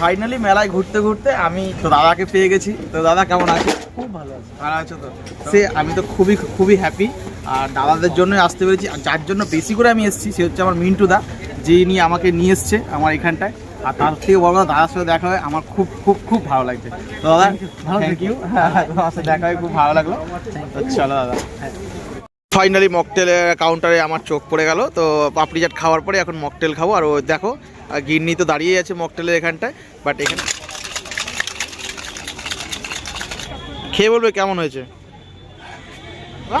Finally মেলায় ঘুরতে ঘুরতে আমি তো দাদাকে পেয়ে গেছি। তো দাদা কেমন আছে? খুব ভালো আছে। ভালো আছো তো? সে আমি তো খুবই খুবই হ্যাপি আর দাদাদের জন্যই আসতে পেরেছি। আর যার জন্য বেশি করে আমি এসেছি সে হচ্ছে আমার মিন্টু দা যিনি আমাকে নিয়ে এসছে আমার এখানটায়। আর তার থেকে বড় কথা দাদার সাথে দেখা হয় আমার খুব খুব খুব ভালো লাগছে। তো দাদা ভালো থ্যাংক ইউ তোমার সাথে দেখা হয় খুব ভালো লাগল। তো চলো দাদা। ফাইনালি মকটেলের কাউন্টারে আমার চোখ পড়ে গেল। তো পাপড়ি চাট খাওয়ার পরে এখন মকটেল খাব। আর ও দেখো আর গিন্নি তো দাঁড়িয়ে আছে মকটেলের এখানটায় বাট এখানে খেয়ে বলবে কেমন হয়েছে?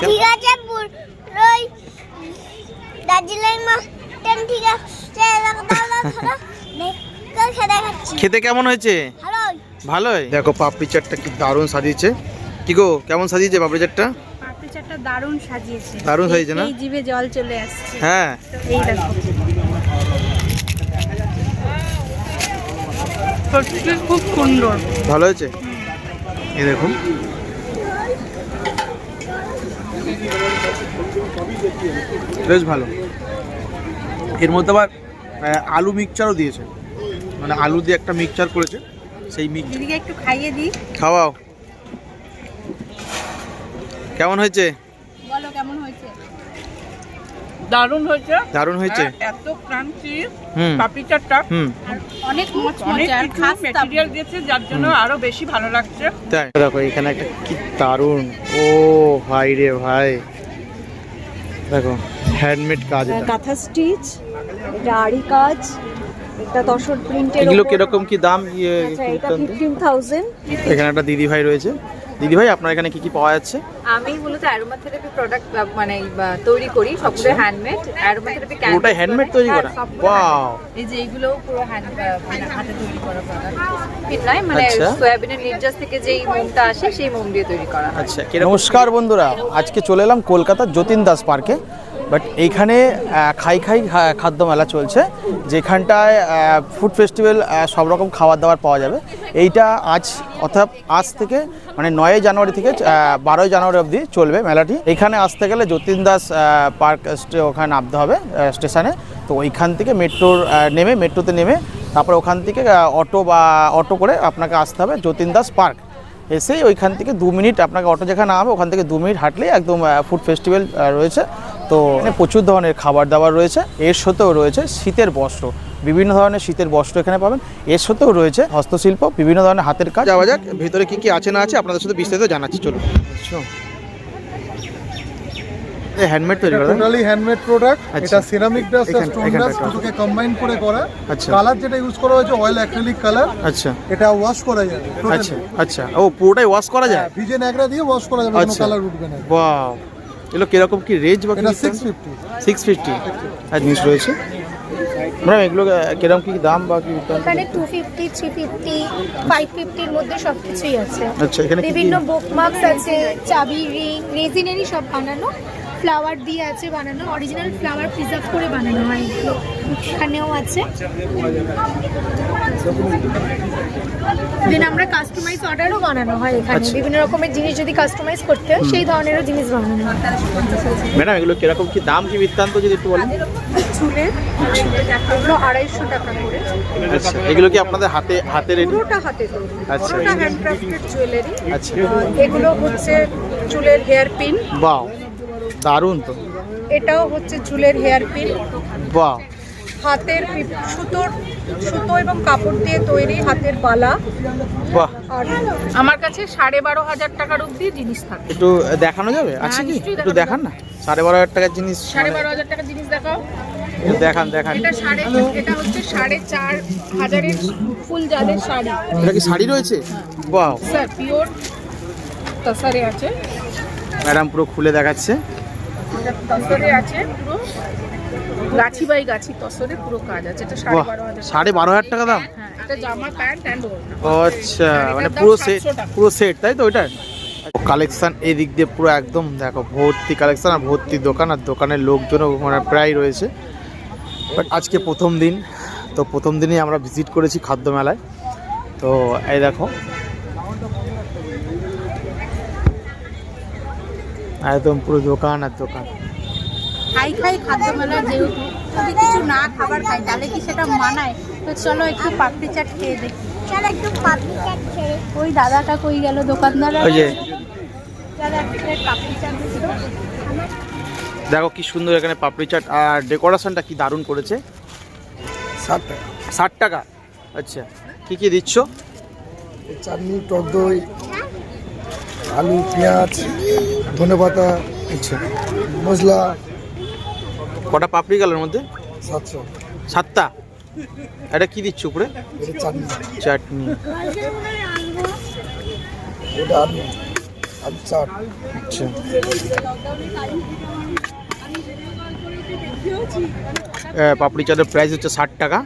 ঠিক আছে পুরোই দার্জিলিং ঠিক আছে খেতে কেমন হয়েছে? ভালোই। দেখো পাপড়ি চাটটা কি দারুণ সাজিয়েছে। কি গো কেমন সাজিয়েছে পাপড়ি চাটটা পাপড়ি চাটটা দারুণ সাজিয়েছে। দারুণ সাজিয়েছে না? এই জিভে জল চলে আসছে। হ্যাঁ। এই দেখো। খুব সুন্দর। ভালো হয়েছে? এই দেখুন। বেশ ভালো। এর মধ্যে আবার আলু মিক্সচারও দিয়েছে। মানে আলু দিয়ে একটা মিক্সচার করেছে। সেই মিক্স দিদিকে একটু খাইয়ে দিই। খাওয়াও। কেমন হয়েছে? বলো কেমন হয়েছে? দারুণ হয়েছে। দারুণ হয়েছে? এত অনেক অনেক খাস্তা। মেটেরিয়াল দিয়েছে যার জন্য আরও বেশি ভালো লাগছে। দেখো এখানে একটা কি দারুণ। ও ভাই রে ভাই। দেখো হ্যান্ডমেড কাজ এটা। কাঁথা স্টিচ এটা আড়ি কাজ এটা প্রিন্টের এগুলো কীরকম কি দাম? ইয়ে আচ্ছা এটা এখানে একটা দিদি ভাই রয়েছে। দিদি ভাই আপনার এখানে কি কি পাওয়া যাচ্ছে? আমি মূলত অ্যারোমাথেরাপি প্রোডাক্ট মানে তৈরি করি সবগুলো হ্যান্ডমেড অ্যারোমাথেরাপি ক্যান ওটা হ্যান্ডমেড তৈরি করা? ওয়াও এই যে এইগুলো পুরো হ্যান্ড মানে হাতে তৈরি করা প্রোডাক্ট নয় মানে আচ্ছা। সয়াবিনের নির্যাস থেকে যেই মোমটা আসে সেই মোম দিয়ে তৈরি করা আচ্ছা নমস্কার বন্ধুরা আজকে চলে এলাম কলকাতার যতীন দাস পার্কে বাট এইখানে খাই খাই খা- খাদ্য মেলা চলছে, যেখানটায় ফুড ফেস্টিভ্যাল সব রকম খাবার দাবার পাওয়া যাবে। এইটা আজ, অর্থাৎ আজ থেকে মানে নয়ই জানুয়ারি থেকে বারোই জানুয়ারি অবধি চলবে মেলাটি। এখানে আসতে গেলে যতীন দাস পার্ক ওখানে নামতে হবে স্টেশনে। তো ওইখান থেকে মেট্রোর নেমে, মেট্রোতে নেমে, তারপরে ওখান থেকে অটো বা, অটো করে আপনাকে আসতে হবে যতীন দাস পার্ক। এসেই ওইখান থেকে দু মিনিট আপনাকে অটো যেখানে নামাবে ওখান থেকে দু মিনিট হাঁটলেই একদম ফুড ফেস্টিভ্যাল রয়েছে। তো এখানে প্রচুর ধরনের খাবার দাবার রয়েছে। এর সাথেও রয়েছে শীতের বস্ত্র। বিভিন্ন ধরনের শীতের বস্ত্র এখানে পাবেন। এর সাথেও রয়েছে হস্তশিল্প বিভিন্ন ধরনের হাতের কাজ। যাওয়া যাক ভিতরে কী কী আছে না আছে আপনাদের সাথে বিস্তারিত জানাচ্ছি চলুন। হ্যান্ডমেড তৈরি করা টোটালি হ্যান্ডমেড প্রোডাক্ট আচ্ছা। এটা সিরামিক ডাস্ট আর স্টোন ডাস্ট দুটোকে কম্বাইন করে করা। আচ্ছা। কালার যেটা ইউজ করা হয়েছে অয়েল অ্যাক্রিলিক কালার আচ্ছা। এটা ওয়াশ করা যাবে আচ্ছা আচ্ছা। ও পুরোটাই ওয়াশ করা যায়? ভিজে ন্যাকড়া দিয়ে ওয়াশ করা যাবে কোনো আচ্ছা। কালার উঠবে না। বাহ এগুলো কীরকম কি রেঞ্জ বা এটা সিক্স ফিফটি সিক্স ফিফটি আর জিনিস রয়েছে। ম্যাডাম এগুলো কীরকম কি দাম বা কি দাম? এখানে two fifty three fifty five ফিফটির মধ্যে সব কিছুই আছে। আচ্ছা এখানে বিভিন্ন বুকমার্কস আছে চাবি রিং রেজিনেরই সব বানানো। ফ্লাওয়ার দিয়ে আছে বানানো অরিজিনাল ফ্লাওয়ার প্রিজার্ভ করে বানানো হয়। এখানেও আছে। দেন আমরা কাস্টমাইজ অর্ডারও বানানো হয় এখানে। আচ্ছা। বিভিন্ন রকমের জিনিস যদি কাস্টমাইজ করতে হয় সেই ধরনেরও জিনিস বানানো হয়। ম্যাডাম এগুলো কীরকম কি দাম কি বৃত্তান্ত যদি একটু বলেন? চুলের এগুলো আড়াইশো টাকা করে। আচ্ছা এগুলো কি আপনাদের হাতে হাতে রেডি পুরোটা হাতে তৈরি। আচ্ছা। হ্যান্ডক্রাফটেড জুয়েলারি আচ্ছা। এগুলো হচ্ছে চুলের হেয়ার পিন বাহ। দারুণ তো। এটাও হচ্ছে চুলের হেয়ার পিন। বাহ। হাতের সুতোর সুতো এবং কাপড় দিয়ে তৈরি হাতের বালা। বাহ। আর আমার কাছে সাড়ে বারো হাজার টাকার অব্দি জিনিস থাকে। একটু দেখানো যাবে? আছে কি? একটু দেখান না? সাড়ে বারো হাজার টাকার জিনিস সাড়ে মানে- বারো হাজার টাকার জিনিস দেখাও। একটু দেখান দেখান। এটা সাড়ে এটা হচ্ছে সাড়ে চার হাজারের ফুল জালের শাড়ি। এটা কি শাড়ি রয়েছে? বাহ। স্যার পিওর তসারে আছে। ম্যাডাম পুরো খুলে দেখাচ্ছে। তসরে আছে পুরো গাছি বাই গাছি তসরে পুরো কাজ আছে। এটা সাড়ে বারো হাজার টাকা। সাড়ে বারো হাজার টাকা দাম? হ্যাঁ এটা জামা প্যান্ট অ্যান্ড ও আচ্ছা মানে পুরো সেট পুরো সেট তাই তো ওইটার কালেকশন এদিক দিয়ে পুরো একদম দেখো ভর্তি কালেকশন আর ভর্তি দোকান আর দোকানের লোকজনও মানে প্রায় রয়েছে। বাট আজকে প্রথম দিন তো প্রথম দিনই আমরা ভিজিট করেছি খাদ্য মেলায় তো এই দেখো একদম পুরো দোকান আর দোকান। খাই খাই খাদ্য মেলা যেহেতু যদি কিছু না খাবার খাই তাহলে কি সেটা মানায়? তো চলো একটু পাপড়ি চাট খেয়ে দেখি। চলো একটু পাপড়ি চাট খেয়ে ওই দাদাটা কই গেল দোকানদার? ওই যে। দেখো কি সুন্দর এখানে পাপড়ি চাট। আর ডেকোরেশনটা কি দারুণ করেছে? ষাট টাকা। ষাট টাকা? আচ্ছা। কি কি দিচ্ছ? চাটনি টক দই আলু পেঁয়াজ। ধনে পাতা আচ্ছা মশলা কটা পাপড়ি গেল মধ্যে? সাতশো। সাতটা? এটা কি দিচ্ছ উপরে? চাটনি। চাটনি। ওটা আলু। আলু চাট। আচ্ছা। পাপড়ি চাটের প্রাইস হচ্ছে ষাট টাকা।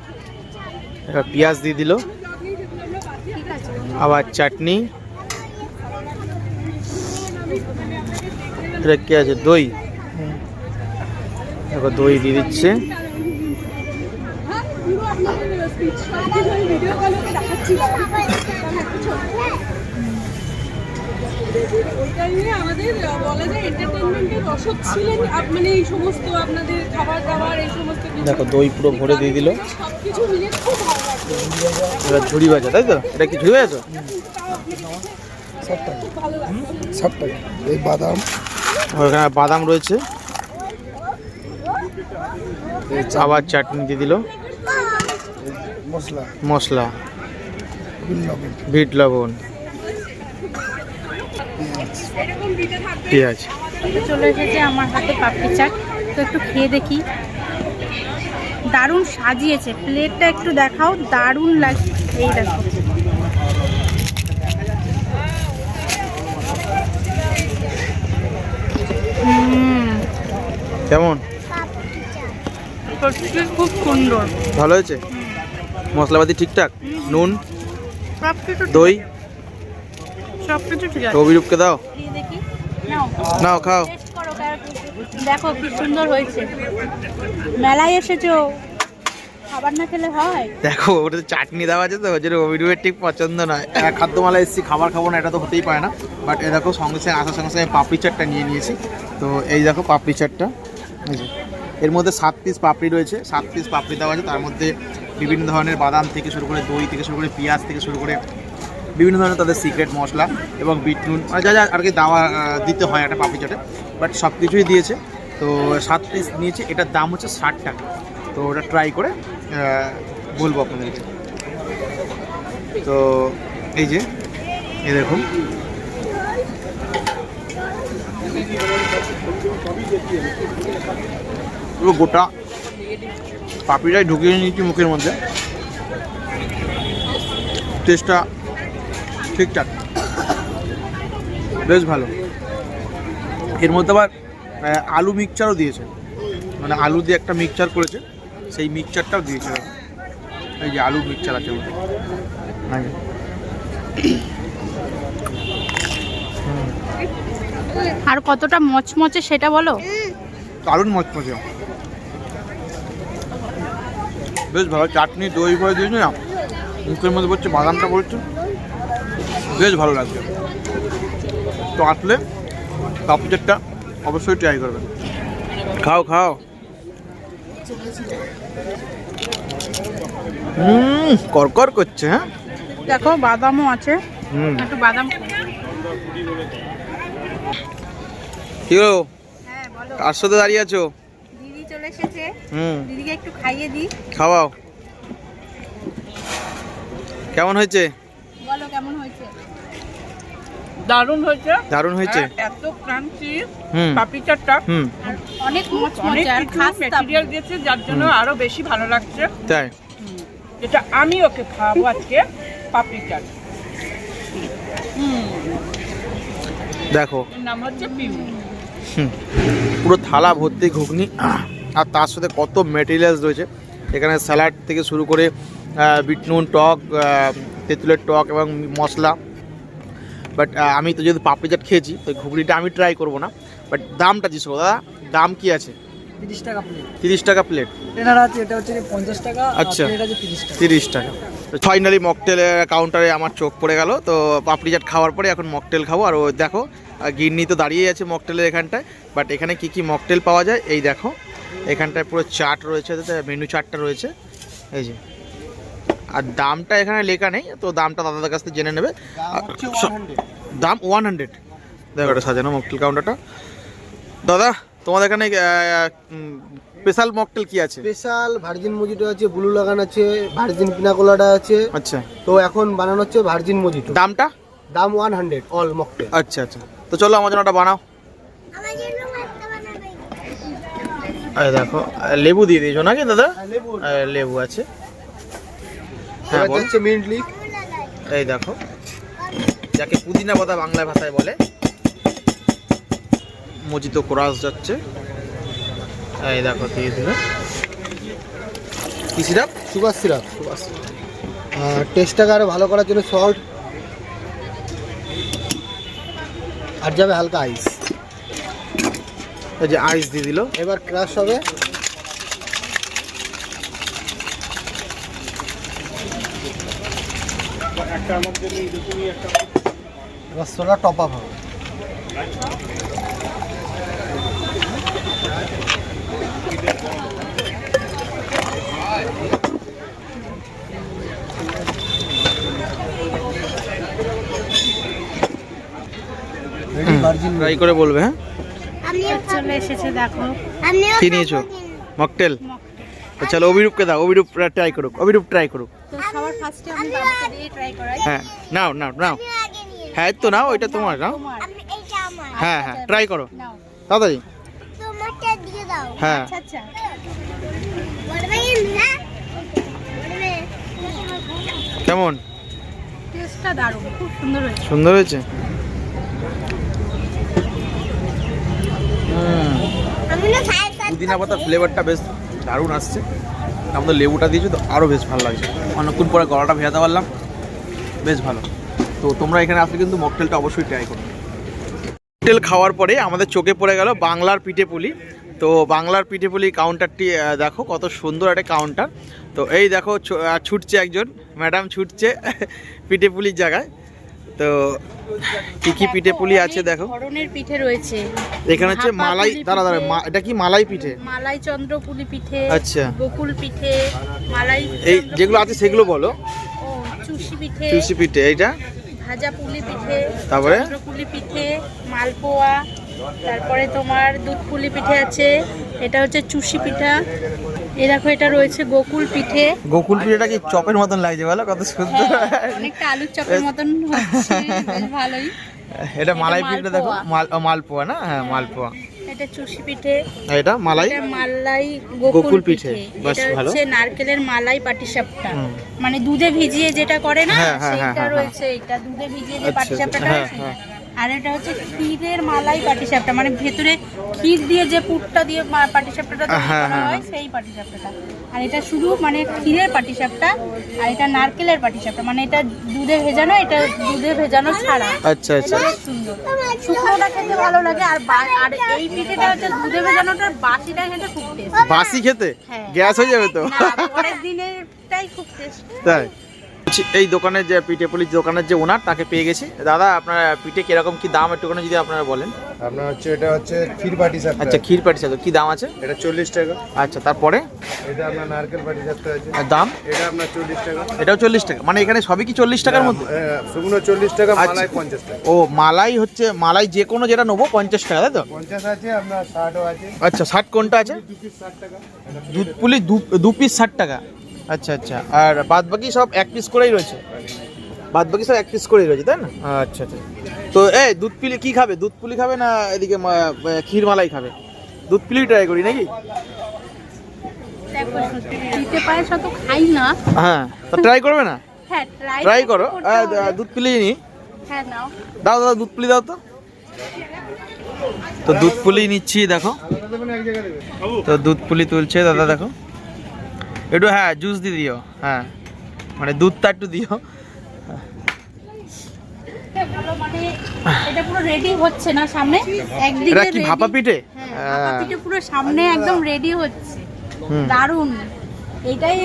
পেঁয়াজ দিয়ে দিল। আবার চাটনি। এটা কি আছে দই। দেখো দই দিয়ে দিচ্ছে। ওইটা নিয়ে আমাদের বলা যায় এন্টারটেনমেন্টের রসদ ছিলেন মানে এই সমস্ত আপনাদের খাবার দাবার এই সমস্ত দেখো দই পুরো ভরে দিয়ে দিল। সবকিছু মিলিয়ে খুব ভালো লাগছে এবার ঝুড়ি ভাজা তাই তো? এটা কি ঝুড়ি ভাজা? ষাট টাকা ষাট টাকা এই বাদাম ওখানে বাদাম রয়েছে। আবার চাটনি দিয়ে দিল। মশলা। বিট লবণ। পেঁয়াজ। চলে এসেছে আমার হাতে পাপড়ি চাট। তো একটু খেয়ে দেখি। দারুণ সাজিয়েছে। প্লেটটা একটু দেখাও। দারুণ লাগছে এই দেখো। কেমন? খুব সুন্দর। ভালো হয়েছে? মশলাপাতি ঠিকঠাক? নুন? দই? অভিরূপকে দাও। নাও। নাও খাও। দেখো কি সুন্দর হয়েছে। মেলায় এসেছ? খাবার না খেলে হয়? দেখো ওটাতে চাটনি দেওয়া আছে তো ওই জন্য অভিরূপের ঠিক পছন্দ নয়। আহ, খাদ্যমালা এসেছি খাবার খাব না এটা তো হতেই পারে না। বাট এ দেখো সঙ্গে সঙ্গে আসার সঙ্গে সঙ্গে পাপড়ি চাটটা নিয়ে নিয়েছি। তো এই দেখো পাপড়ি চাটটা এর মধ্যে সাত পিস পাপড়ি রয়েছে সাত পিস পাপড়ি দেওয়া আছে। তার মধ্যে বিভিন্ন ধরনের বাদাম থেকে শুরু করে দই থেকে শুরু করে পেঁয়াজ থেকে শুরু করে বিভিন্ন ধরনের তাদের সিক্রেট মশলা এবং বিট নুন মানে যা যা আর কি দেওয়া দিতে হয় একটা পাপড়ি চাটে। বাট সব কিছুই দিয়েছে। তো সাত পিস নিয়েছে এটার দাম হচ্ছে ষাট টাকা। তো ওটা ট্রাই করে বলব আপনাদেরকে। তো এই যে, এই দেখুন। পুরো গোটা পাপড়িটাই ঢুকিয়ে নিয়েছি মুখের মধ্যে। টেস্টটা ঠিকঠাক। বেশ ভালো। এর মধ্যে আবার আলু মিক্সচারও দিয়েছে। মানে আলু দিয়ে একটা মিক্সচার করেছে। সেই মিক্সচারটাও দিয়েছে এই যে আলু মিক্সচার আছে। আর কতটা মচমচে সেটা বলো? দারুণ মচমচে। বেশ ভালো চাটনি দই ফই দিয়েছে না? মুখের মধ্যে পড়ছে বাদামটা পড়ছে। বেশ ভালো লাগছে। তো আসলে পাপড়িচারটা অবশ্যই ট্রাই করবেন। খাও খাও। হুম করকর করছে হ্যাঁ? দেখো বাদামও আছে। হুম। একটু বাদাম। কি হলো হ্যাঁ বলো। কার সাথে দাঁড়িয়ে আছো? দিদি চলে এসেছে। হুম। দিদিকে একটু খাইয়ে দিই। খাওয়াও। কেমন হয়েছে? বলো কেমন হয়েছে? দারুণ হয়েছে। দারুণ হয়েছে। এত চাটটা হুম। অনেক অনেক কিছু খাস্তা। মেটেরিয়াল দিয়েছে যার জন্য আরও বেশি ভালো লাগছে। তাই। যেটা আমি ওকে খাওয়াবো আজকে পাপড়ি চাট দেখো নাম হচ্ছে পিউ পুরো থালা ভর্তি ঘুগনি। আর তার সাথে কত মেটেরিয়ালস রয়েছে। এখানে স্যালাড থেকে শুরু করে আহ, বিট নুন টক তেঁতুলের টক এবং মশলা। বাট আমি তো যেহেতু পাপড়ি চাট খেয়েছি তো ঘুগনিটা আমি ট্রাই করব না। বাট দামটা জিজ্ঞেস করব দাদা দাম কি আছে? তিরিশ টাকা প্লেট তিরিশ টাকা প্লেট ট্রেনার আছে এটা হচ্ছে পঞ্চাশ টাকা আচ্ছা। তিরিশ টাকা। টাকা। ফাইনালি মকটেলের কাউন্টারে আমার চোখ পড়ে গেল তো পাপড়ি চাট খাওয়ার পরে এখন মকটেল খাব। আর ও দেখো গিন্নি তো দাঁড়িয়ে আছে মকটেলের এখানটায় বাট এখানে কি কি মকটেল পাওয়া যায় এই দেখো। এখানটায় পুরো চাট রয়েছে মেনু চাটটা রয়েছে। এই যে আর দামটা এখানে লেখা নেই তো দামটা দাদাদের কাছ থেকে জেনে নেবে। দাম ওয়ান হান্ড্রেড দেখো এটা সাজানো মকটেল কাউন্টারটা দাদা তোমাদের এখানে স্পেশাল মকটেল কি আছে? স্পেশাল ভার্জিন মজিটো আছে ব্লু লাগান আছে ভার্জিন পিনাকোলাডা আছে। আচ্ছা। তো এখন বানানো হচ্ছে ভার্জিন মজিটো দামটা? দাম ওয়ান হান্ড্রেড অল মকটেল আচ্ছা আচ্ছা। তো চলো আমার জন্য ওটা বানাও। এই দেখো লেবু দিয়ে দিয়েছ নাকি দাদা? আহ, লেবু আছে। হ্যাঁ। হচ্ছে মিন্টলি এই দেখো যাকে পুদিনা পাতা বাংলা ভাষায় বলে মজিতো কোরাস যাচ্ছে। এই দেখো দিয়ে দিল কি সিরাপ? Sugar syrup. টেস্টটাকে আরও ভালো করার জন্য সল্ট আর যাবে হালকা আইস এই যে আইস দিয়ে দিল। এবার ক্রাশ হবে রসগোল্লা টপ আপ হবে। ট্রাই করে বলবে হ্যাঁ? চলে এসেছে দেখো। কি নিয়েছো? মকটেল তো চলো অভিরূপকে দাও। অভিরূপ ট্রাই করুক। অভিরূপ ট্রাই করুক। ফার্স্টে আমি বাবাকে দিয়ে ট্রাই করাই। হ্যাঁ নাও নাও নাও। হ্যাঁ তো নাও ওইটা তোমার নাও। হ্যাঁ হ্যাঁ ট্রাই করো। নাও। তাড়াতাড়ি। হ্যাঁ। আচ্ছা আচ্ছা। কেমন? টেস্টটা দারুণ খুব সুন্দর হয়েছে। সুন্দর হয়েছে? পুদিনা ফ্লেভারটা বেশ দারুণ আসছে। আমাদের লেবুটা দিয়েছ, তো আরও বেশ ভালো লাগছে। অনেকক্ষণ পরে গলাটা ভেজাতে পারলাম। বেশ ভালো। তো তোমরা এখানে আসলে কিন্তু মকটেলটা অবশ্যই ট্রাই করো। মকটেল খাওয়ার পরে আমাদের চোখে পড়ে গেল বাংলার পিঠে পুলি তো বাংলার পিঠে পুলি কাউন্টারটি দেখো কত সুন্দর একটা কাউন্টার তো এই দেখো ছুটছে একজন। ম্যাডাম ছুটছে পিঠে পুলির জায়গায়। তো কি কি পিঠে পুলি আছে দেখো। ধরনের পিঠে রয়েছে। এখানে হচ্ছে মালাই দাঁড়া দাঁড়া এটা কি মালাই পিঠে? মালাই চন্দ্র পুলি পিঠে আচ্ছা। গোকুল পিঠে মালাই এই যেগুলো আছে সেগুলো বলো। চুষি পিঠে চুষি পিঠে এইটা? ভাজা পুলি পিঠে তারপরে? চন্দ্র পুলি পিঠে মালপোয়া তারপরে তোমার দুধ পুলি পিঠে আছে এটা হচ্ছে চুষি পিঠা। এ দেখো এটা রয়েছে গোকুল পিঠে। গোকুল পিঠেটা কি চপের মতন লাগছে বলো? কত সুন্দর। হ্যাঁ, অনেকটা আলুর চপের মতন হচ্ছে বেশ ভালোই। এটা মালাই এটা দেখো। মাল মালপোয়া না? হ্যাঁ মালপোয়া। এটা চুষি পিঠে। এটা মালাই? এটা মালাই গোকুল পিঠে। বাস, ভালো। হচ্ছে নারকেলের মালাই পাটিসাপটা। মানে দুধে ভিজিয়ে যেটা করে না হ্যাঁ, হ্যাঁ, হ্যাঁ, রয়েছে। এটা দুধে ভিজিয়ে যে আচ্ছা, পাটিসাপটাটা হ্যাঁ। আর এটা হচ্ছে ক্ষীরের মালাই পাটিসাপটা। মানে ভেতরে ক্ষীর দিয়ে যে পুরটা দিয়ে পাটিসাপটাটা হ্যাঁ, করা হ্যাঁ, হয় সেই পাটিসাপটাটা। আর এটা শুধু মানে ক্ষীরের পাটিসাপটা আর এটা নারকেলের পাটিসাপটা। মানে এটা দুধে ভেজানো এটা দুধে ভেজানো ছাড়া। আচ্ছা আচ্ছা। সুন্দর। শুকনোটা খেতে ভালো লাগে আর আর এই পিঠেটা হচ্ছে দুধে ভেজানোটার বাসিটা খেতে খুব টেস্ট বাসি খেতে? হ্যাঁ। গ্যাস হয়ে যাবে তো? পরের দিনেরটাই খুব টেস্ট তাই? এই দোকানের যে পিঠে পুলির দোকানের যে ওনার তাকে পেয়ে গেছি। দাদা আপনার পিঠে কীরকম কি দাম একটুখানি যদি আপনারা বলেন? আপনার হচ্ছে এটা হচ্ছে ক্ষীর পাটি সাপটা আচ্ছা ক্ষীর পাটি সাথে কি দাম আছে? এটা চল্লিশ টাকা। আচ্ছা তারপরে? এটা আপনার নারকেল পাটি সাপটা আছে দাম? এটা আপনার চল্লিশ টাকা। এটাও চল্লিশ টাকা। মানে এখানে সবই কি চল্লিশ টাকার মধ্যে? হ্যাঁ, শুকনো চল্লিশ টাকা আচ্ছা। মালাই পঞ্চাশ টাকা। ও মালাই হচ্ছে মালাই যে কোনো যেটা নেব পঞ্চাশ টাকা তাই তো? পঞ্চাশ আছে আপনার ষাটও আছে। আচ্ছা ষাট কোনটা আছে? দু পিস ষাট টাকা। দুধ পুলি দু- দু পিস ষাট টাকা। আচ্ছা আচ্ছা। আর বাদ বাকি সব এক পিস করেই রয়েছে? বাদ বাকি সব এক পিস করেই রয়েছে তাই না? আচ্ছা আচ্ছা। তো এই দুধ পিলি কি খাবে? দুধ পুলি খাবে না এদিকে ক্ষীর মালাই খাবে? দুধ পুলি ট্রাই করি নাকি? খাই না। হ্যাঁ তো ট্রাই করবে না? হ্যাঁ ট্রাই করো। দুধ পুলি নি। হ্যাঁ নাও। দাও দাও দুধ পুলি দাও তো। তো দুধ পুলি নিচ্ছি দেখো। তো দুধ পুলি তুলছে দাদা দেখো। একটু হ্যাঁ জুস দিয়ে দিও হ্যাঁ। মানে দুধটা একটু দিও। মানে এটা পুরো রেডি হচ্ছে না সামনে? একদিকে এটা কি ভাপা পিঠে? হ্যাঁ ভাপা পিঠে পুরো সামনে একদম রেডি হচ্ছে।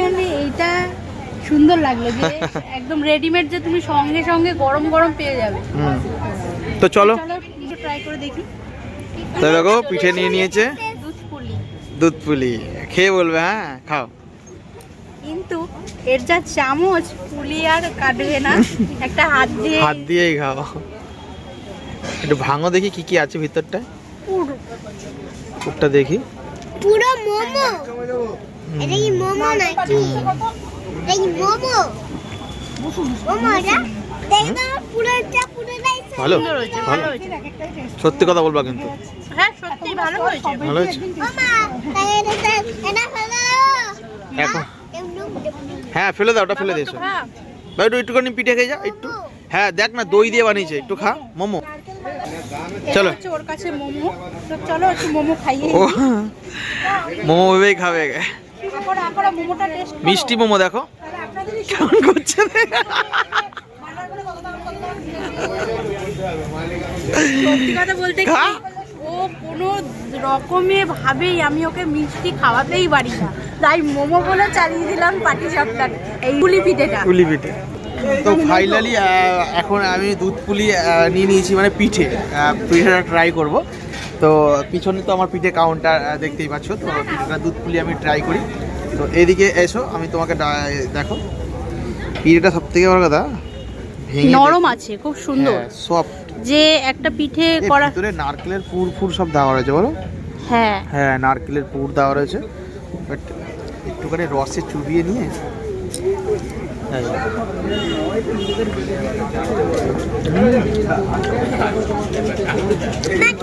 মানে এইটা সুন্দর লাগল যে একদম রেডিমেড যে তুমি সঙ্গে সঙ্গে গরম গরম পেয়ে যাবে। হুম। তো চলো। চলো ট্রাই করে দেখি। তো দেখো পিঠে নিয়ে নিয়েছে। দুধ পুলি। খেয়ে বলবে হ্যাঁ খাও। কিন্তু এর যা চামচ পুলি আর কাটবে না একটা হাত দিয়ে। হাত দিয়েই খাও একটু ভাঙো দেখি কি কি আছে ভিতরটা পুরো। উপটা দেখি। পুরো মোমো। এটা কি মোমো নাকি? এটা কি মোমো? মোমো এটা? দেখো পুরোটা পুরোটাই ভালো। ভালো সত্যি কথা বলবা কিন্তু। হ্যাঁ সত্যি ভালো হয়েছে। ভালো হয়েছে। এখন। হ্যাঁ ফেলে দাও ওটা ফেলে দিয়েছ হ্যাঁ ভাই একটু একটুখানি পিঠে খেয়ে যা একটু হ্যাঁ দেখ না দই দিয়ে বানিয়েছে একটু খা মোমো চলো। ওর কাছে মোমো চলো একটু মোমো খাইয়ে ও মোমো ভেবেই খাবে মিষ্টি মোমো দেখো কেমন করছে কথা বলতে কোনো রকমে ভাবেই আমি ওকে মিষ্টি খাওয়াতেই পারি না। তাই মোমো বলে চালিয়ে দিলাম পাটি সাপটা এই পুলি পিঠেটা। পুলি পিঠে। তো ফাইনালি এখন আমি দুধ পুলি নিয়ে নিয়েছি মানে পিঠে। পিঠেটা ট্রাই করব। তো পিছনে তো আমার পিঠে কাউন্টার দেখতেই পাচ্ছ। তো পিঠেটা দুধ পুলি আমি ট্রাই করি। তো এদিকে এসো আমি তোমাকে দেখো। পিঠেটা সব থেকে বড় কথা নরম আছে খুব সুন্দর। সফট যে একটা পিঠে করা ভিতরে নারকেলের পুর ফুর সব দেওয়া রয়েছে বলো? হ্যাঁ। হ্যাঁ নারকেলের পুর দেওয়া রয়েছে। বাট একটুখানি রসে চুবিয়ে নিয়ে।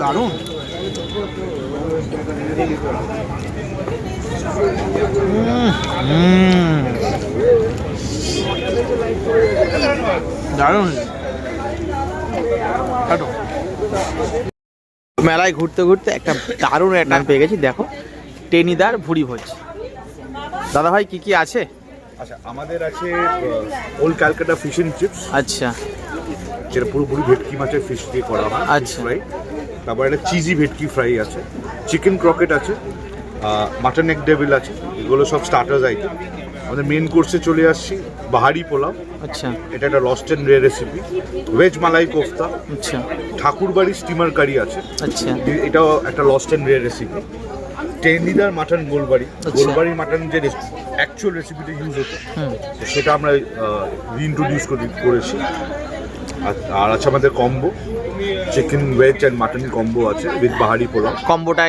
দারুণ। দারুণ। মেলায় ঘুরতে ঘুরতে একটা দারুণ একটা নাম পেয়ে গেছি দেখো টেনিদার ভুড়ি ভোজ। দাদা ভাই কি কি আছে? আচ্ছা আমাদের আছে old Calcutta fish and chips. আচ্ছা। যেটা পুরোপুরি ভেটকি মাছের ফিশ দিয়ে করা হয় আচ্ছা। ফ্রাই তারপর একটা চিজি ভেটকি ফ্রাই আছে। চিকেন ক্রকেট আছে মাটন এগ ডেভিল আছে এগুলো সব স্টার্টার্স আইটেম আমাদের মেন কোর্সে চলে আসছি বাহারি পোলাও। আচ্ছা। এটা একটা লস্ট অ্যান্ড রে রেসিপি ভেজ মালাই কোফতা। আচ্ছা। ঠাকুরবাড়ি স্টিমার কারি আছে। আচ্ছা। এটাও একটা লস্ট অ্যান্ড রে রেসিপি টেন্ডিদার মাটন গোলবাড়ি। গোলবাড়ি মাটন যে অ্যাকচুয়াল রেসিপিটা ইউজ হতো সেটা আমরা রিইন্ট্রোডিউস করেছি। আর- আর আছে আমাদের combo chicken veg and mutton combo আছে উইথ বাহারি পোলাও। কম্বোটা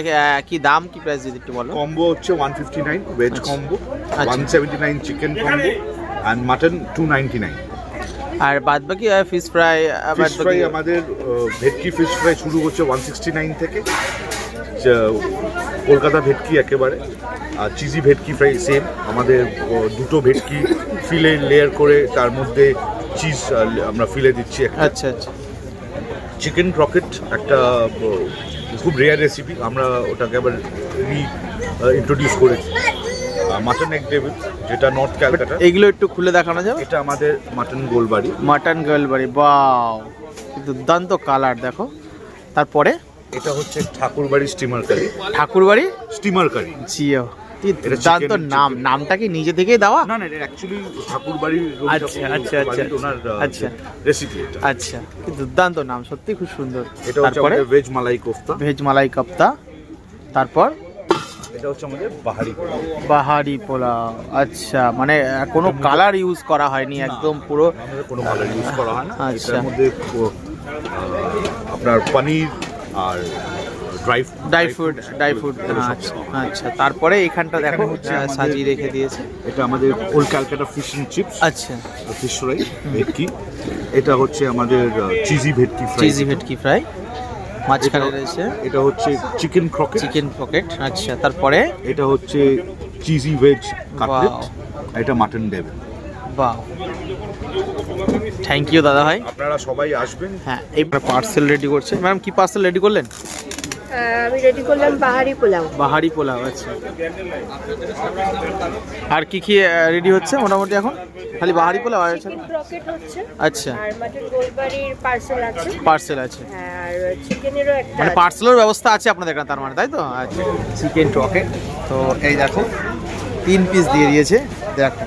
কি দাম কি প্রাইস যদি একটু বলো? কম্বো হচ্ছে one fifty nine veg. Combo. One seventy nine chicken combo and mutton two ninety nine আর বাদ বাকি ফিশ ফ্রাই ফিশ ফ্রাই আমাদের ভেটকি ফিশ ফ্রাই শুরু হচ্ছে ওয়ান সিক্সটি নাইন থেকে। কলকাতা ভেটকি একেবারে। আর চিজি ভেটকি ফ্রাই সেম আমাদের দুটো ভেটকি ফিলে লেয়ার করে তার মধ্যে চিজ আমরা ফিলে দিচ্ছি আচ্ছা আচ্ছা। চিকেন ক্রকেট একটা খুব রেয়ার রেসিপি আমরা ওটাকে আবার রি ইন্ট্রোডিউস করেছি। মাটন এগ টেবিল যেটা নর্থ ক্যালকাটা এগুলো একটু খুলে দেখানো যাবে? এটা আমাদের মাটন গোলবাড়ি। মাটন গার্লবাড়ি বাও দুর্দান্ত কালার দেখো। তারপরে? এটা হচ্ছে Thakurbari steamer curry Thakurbari? Steamer curry Jio. দুর্দান্ত নাম। নামটা কি নিজে থেকেই দেওয়া? না না এটা অ্যাকচুয়ালি ঠাকুরবাড়ির রবি আচ্ছা, আচ্ছা, আচ্ছা, ওনার আচ্ছা। রেসিপি এটা। আচ্ছা কি দুর্দান্ত নাম সত্যি খুব সুন্দর। এটা হচ্ছে তারপরে? আমাদের ভেজ মালাই কোফতা ভেজ মালাই কপ্তা তারপর? এটা হচ্ছে আমাদের বাহারি পোলাও। বাহারি পোলাও আচ্ছা মানে কোনো কালার ইউজ করা হয়নি একদম পুরো কোনো কালার ইউজ করা হয় না। আচ্ছা। মধ্যে আপনার পনির আর dry dry fruit dry fruit আচ্ছা আচ্ছা। তারপরে এখানটা দেখো হচ্ছে সাজিয়ে রেখে দিয়েছে। এটা আমাদের old Calcutta fish and chips আচ্ছা। Fish fry bhetki. এটা হচ্ছে আমাদের চিজি ভেটকি ফ্রাই চিজি ভেটকি ফ্রাই মাঝখানে রয়েছে। এটা হচ্ছে চিকেন ক্রকেট চিকেন পকেট আচ্ছা। তারপরে? এটা হচ্ছে চিজি ভেজ কাটলেট এটা মাটন ডেভিল বাহ থ্যাংক ইউ দাদা ভাই আপনারা সবাই আসবেন। হ্যাঁ এই পার্সেল রেডি করছে। ম্যাডাম কি পার্সেল রেডি করলেন? আমি রেডি করলাম বাহারি পোলাও। বাহারি পোলাও আচ্ছা। আর কি কি রেডি হচ্ছে মোটামুটি এখন? খালি বাহারি পোলাও আর আছে? ক্রকেট হচ্ছে। আচ্ছা। আর মাটন গোলবাড়ির পার্সেল আছে। পার্সেল আছে। হ্যাঁ আর চিকেনেরও একটা মানে পার্সেলের ব্যবস্থা আছে আপনাদের এখানে তার মানে তাই তো? আচ্ছা। চিকেন টকে তো এই দেখো তিন পিস দিয়ে দিয়েছে। দেখো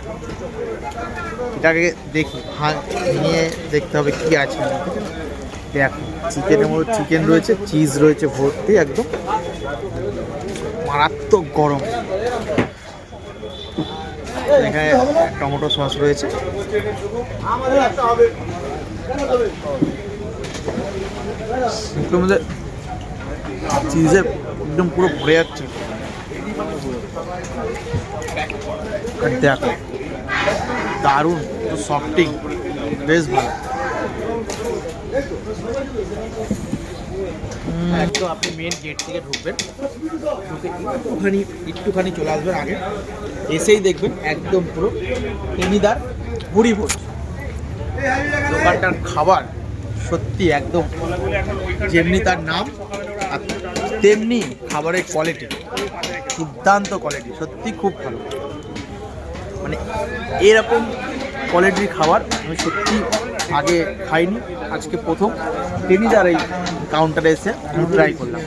এটাকে দেখি হ্যাঁ নিয়ে দেখতে হবে কি আছে। দেখো। চিকেনের মধ্যে চিকেন রয়েছে চিজ রয়েছে ভর্তি একদম। মারাত্মক গরম। এখানে টমেটো সস রয়েছে। চিজে একদম পুরো ভরে যাচ্ছে। দেখো, দারুণ সফটিং বেশ ভালো। একদম আপনি মেন গেট থেকে ঢুকবেন। ঢুকে একটুখানি একটুখানি চলে আসবেন আগে। এসেই দেখবেন একদম পুরো টেনিদার বুড়ি ভোজ। দোকানটার খাবার সত্যি একদম যেমনি তার নাম আর তেমনি খাবারের কোয়ালিটি দুর্দান্ত কোয়ালিটি সত্যি খুব ভালো। মানে এরকম কোয়ালিটির খাবার আমি সত্যি আগে খাইনি, আজকে প্রথম। টেনিদার এই কাউন্টারে এসে ট্রাই করলাম।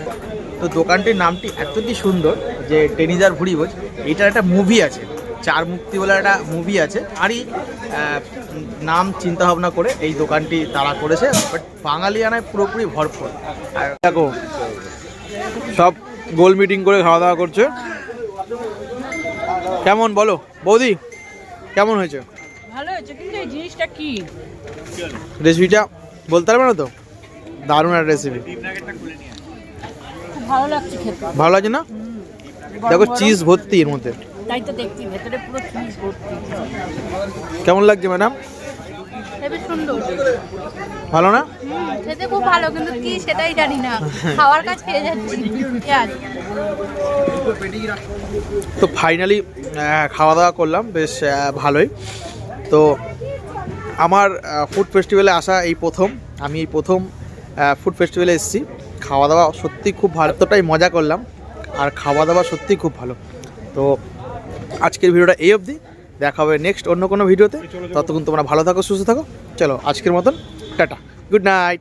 তো দোকানটির নামটি এতটি সুন্দর যে টেনিদার ভুড়িভোজ এটার একটা মুভি আছে চার মুক্তি বলে একটা মুভি আছে। আরই নাম চিন্তা ভাবনা করে এই দোকানটি তারা করেছে বাট বাঙালিয়ানায় পুরোপুরি ভরপুর। আর দেখো সব গোল মিটিং করে খাওয়া দাওয়া করছে। কেমন বলো? বৌদি কেমন হয়েছে? ভালো হয়েছে কিন্তু এই জিনিসটা কি? রেসিপিটা বলতে পারবে না তো? দারুণ একটা রেসিপি ভালো লাগছে খেতে। ভালো লাগে না? দেখো চিজ ভর্তি এর মধ্যে। তাই তো দেখছি ভেতরে পুরো চিজ ভর্তি। কেমন লাগছে ম্যাডাম সুন্দর। ভালো না? খেতে খুব ভালো কিন্তু কি সেটাই জানি না। খাওয়ার কাজ খেয়ে যাচ্ছি। তো ফাইনালি খাওয়া দাওয়া করলাম বেশ ভালোই। তো আমার ফুড ফেস্টিভ্যালে আসা এই প্রথম। আমি এই প্রথম ফুড ফেস্টিভ্যালে এসেছি। খাওয়া দাওয়া সত্যি খুব ভালো। এতটাই মজা করলাম। আর খাওয়া দাওয়া সত্যি খুব ভালো। তো আজকের ভিডিওটা এই অবধি। দেখা হবে নেক্সট অন্য কোনো ভিডিওতে। ততক্ষণ তোমরা ভালো থাকো, সুস্থ থাকো। চলো, আজকের মতন, টাটা। Good night